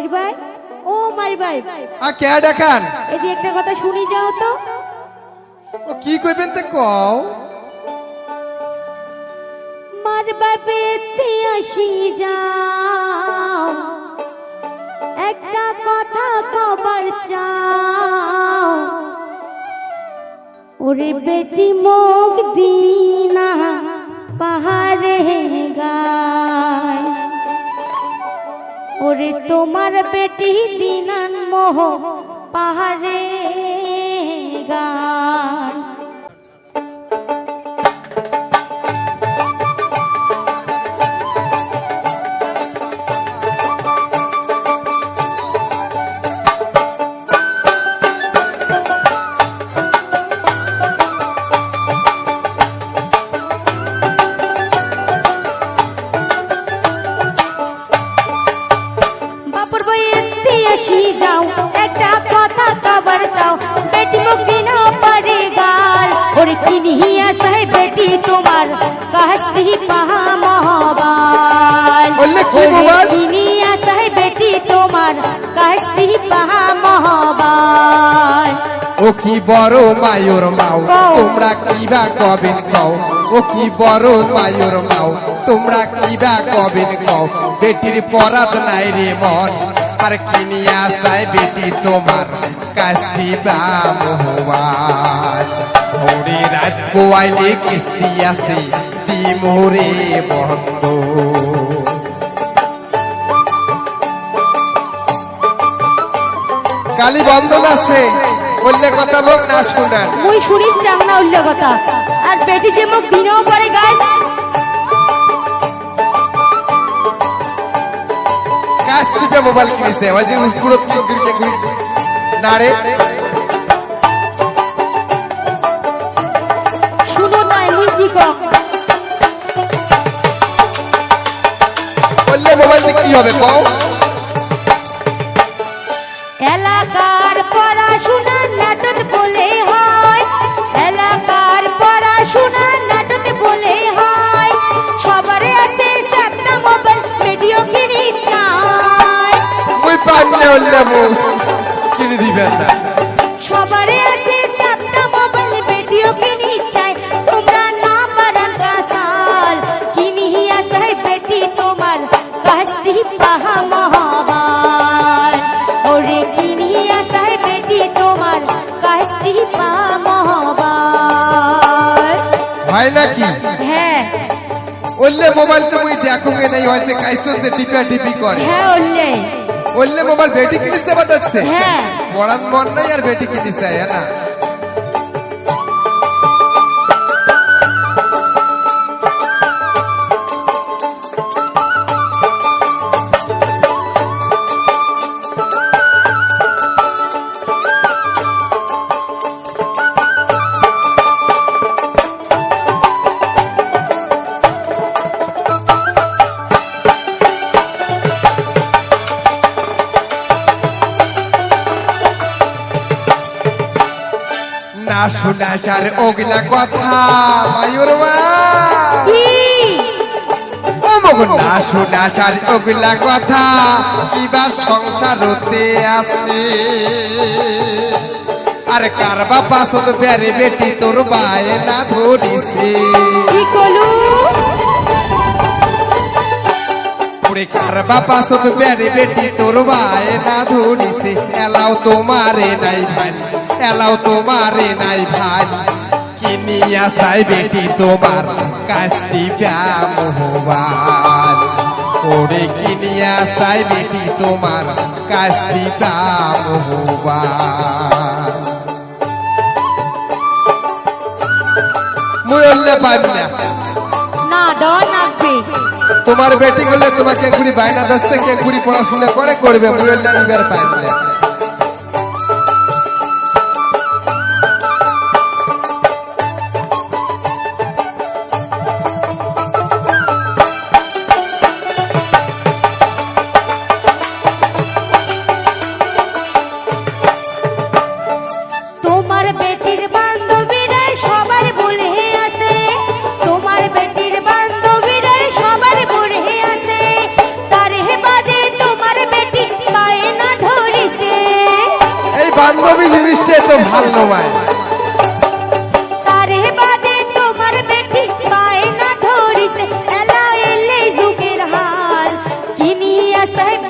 মাইর ভাই? ও মাইর ভাই। আ কে এদি একটা কথা শুনি যাও তো। ও কি কইবেন তে কও? মার বাবেতে আসি যাও। একটা কথা কবার চাও। ওরে বেটি মুখ দিনা পাহাড়ে ওরে তোমার বেটি দিনান মোহ পাহাড়ে গায় আসি যাও একটা কথা কবার দাও বেটি মুক্তি না পারে গাল। ওরে কিনিয়া সাহে বেটি তোমার কাশটি পাহা মহবাল। মোবাইল? কিনিয়া সাহে বেটি তোমার কাশটি পাহা মহবাল। ও কি বড় মায়ুর মাও তোমরা কিবা কবেন কও? ও কি বড় মায়ুর মাও তোমরা কিবা কবেন কও? বেটির পরাত নাই রে মন আর কিনিয়া চাই বেটি তোমার? কাস্তি বা মোহবান ওরে রাত পোয়াইলে কিস্তি আছে মোরে বন্ধ। কালী বন্ধন আছে বললে কথা মুখ না শুনেন মুই শুনি চাং না উল্লে কথা। আর বেটি যে মুখ দিনেও পারে গাল কাজ মোবাইল কিনেছে ওই যে পুরো না রে। শুনো না বললে মোবাইল দিয়ে কি হবে কও? মুখ কিনে দিবেন না। সবার আছে একটা মোবাইল ভিডিও কিনে চায় তোমরা না পারান কাসাল। কিনিয়া চাই বেটি তোমার কাজটি পাহা মহাবাল ওরে কিনিয়া চাই বেটি তোমার কাজটি পাহা মহাবাল হয় নাকি? হ্যাঁ। বললে মোবাইল তো মুই দেখোগে নাই হয়েছে কাইসো যে টিপা টিপি করে। হ্যাঁ বললে বললে মোবাইল বেটি কিনিস বাজাচ্ছে হ্যাঁ। পড়ার মন নাই আর বেটি কিনিস হ্যাঁ না না শোনা সার ওগলা কথা মায়ুর না শোনা সার ওগলা কথা কিবা সংসার হতে আছে। আর কার বাবা সদ বেড়ে বেটি তোর বায়ে না ধরিছে। কার বাবা সদ বেড়ে বেটি তোর বায়ে না ধরিছে। এলাও তোমারে নাই ভাই। এলাও তোমারে নাই ভাই। কিনিয়া চাই বেটি তোমার কাস্তি মোহবান ওরে কিনিয়া চাই বেটি তোমার কাস্তি মোহবান পাইব না। না ডর নাকবে তোমার বেটি করলে তোমাকে ঘুরি বাইনা দশতে কে ঘুরি পড়াশোনা করে করবে। মুই বললে নিবার পাইব না।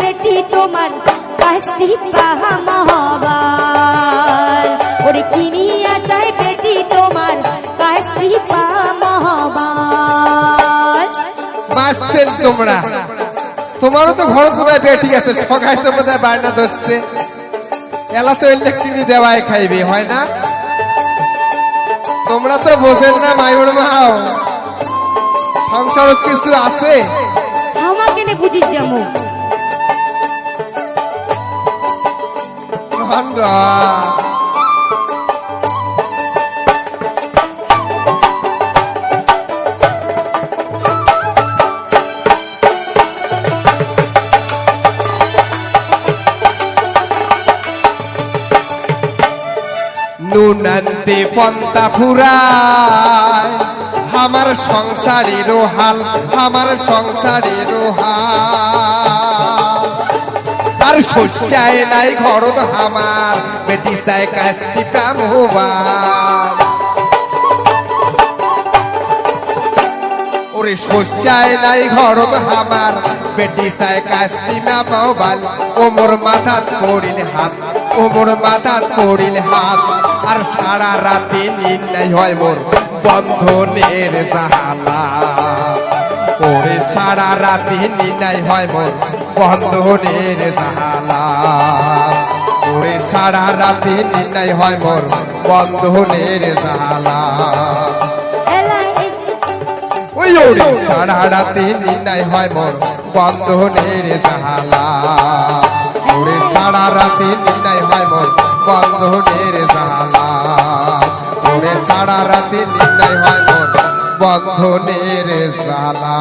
বেটি তোমার কাজটি পাহা মহাবাল। ওরে কিনিয়া সাই বেটি তোমার কাজটি পাহা মহাবাল। বাঁচছেন তোমরা। তোমারও তো ঘর কোথায় পেয়ে ঠিক আছে সকাল তো বোধহয় বায়না ধরছে। এলা তো ইলেকট্রিক দেওয়ায় খাইবে হয় না? তোমরা তো বোঝেন না মায়ুর মাও সংসার কিছু আছে? আমাকে নে বুঝিস যেমন নুনান্তে পন্তা ফুরায়। আমার সংসারের হাল, আমার সংসারের হাল। আর শস্যায় নাই ঘরত আমার বেটি চাই কাজটি কাম হবার। ওরে শস্যায় নাই ঘরত আমার বেটি চাই কাজটি না মোবাইল ওমর মাথাত পড়িল হাত ওমর মাথাত পড়িল হাত। আর সারা রাতে নিন হয় মোর বন্ধনের জাহালা ওরে সারা রাতে নিন হয় মোর বন্ধনের জাহালা ওরে সারা রাতে নিন হয় মোর বন্ধনের জাহালা ওই ওরে সারা রাতে নিন্দায় হয় মোর বন্ধনের জাহালা ওরে সারা রাতে নিন্দায় হয় মোর বন্ধনের রাতে নিন্দায় হয় বন্ধনের জালা